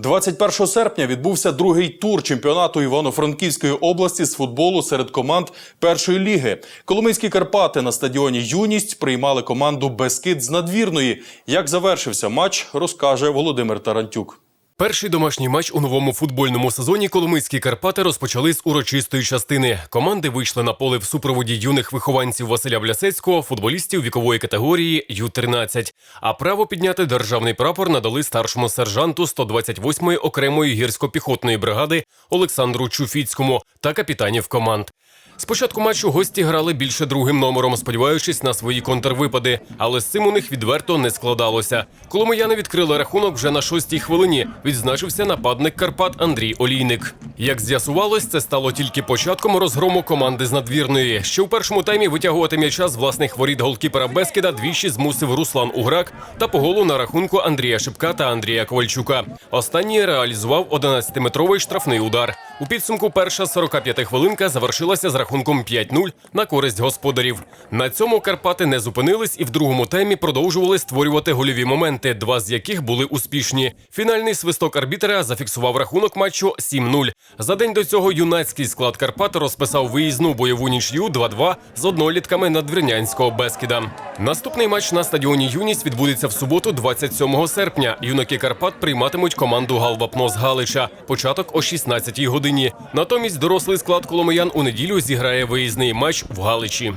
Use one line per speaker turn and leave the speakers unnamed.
21 серпня відбувся другий тур чемпіонату Івано-Франківської області з футболу серед команд першої ліги. Коломийські Карпати на стадіоні Юність приймали команду Бескид з надвірної. Як завершився матч, розкаже Володимир Тарантюк.
Перший домашній матч у новому футбольному сезоні Коломийські Карпати розпочали з урочистої частини. Команди вийшли на поле в супроводі юних вихованців Василя Блясецького, футболістів вікової категорії Ю-13. А право підняти державний прапор надали старшому сержанту 128-ї окремої гірсько-піхотної бригади Олександру Чуфіцькому та капітанів команд. Спочатку матчу гості грали більше другим номером, сподіваючись на свої контрвипади, але з цим у них відверто не складалося. Коломияни відкрили рахунок вже на шостій хвилині. Відзначився нападник Карпат Андрій Олійник. Як з'ясувалось, це стало тільки початком розгрому команди з надвірної. Ще у першому таймі витягувати м'яча з власних воріт голкіпера Бескіда двічі змусив Руслан Уграк та по голу на рахунку Андрія Шипка та Андрія Ковальчука. Останній реалізував 11-метровий штрафний удар. У підсумку перша 45 хвилинка завершилася з рахунком 5-0 на користь господарів. На цьому Карпати не зупинились і в другому таймі продовжували створювати гольові моменти, два з яких були успішні. Фінальний свисток арбітера зафіксував рахунок матчу 7-0. За день до цього юнацький склад Карпат розписав виїзну бойову нічю 2-2 з однолітками надвірнянського Бескіда. Наступний матч на стадіоні Юність відбудеться в суботу, 27 серпня. Юнаки Карпат прийматимуть команду Галвапно з Галича. Початок о 16-й годині. Натомість дорослий склад Коломиян у неділю зіграє виїзний матч в Галичі.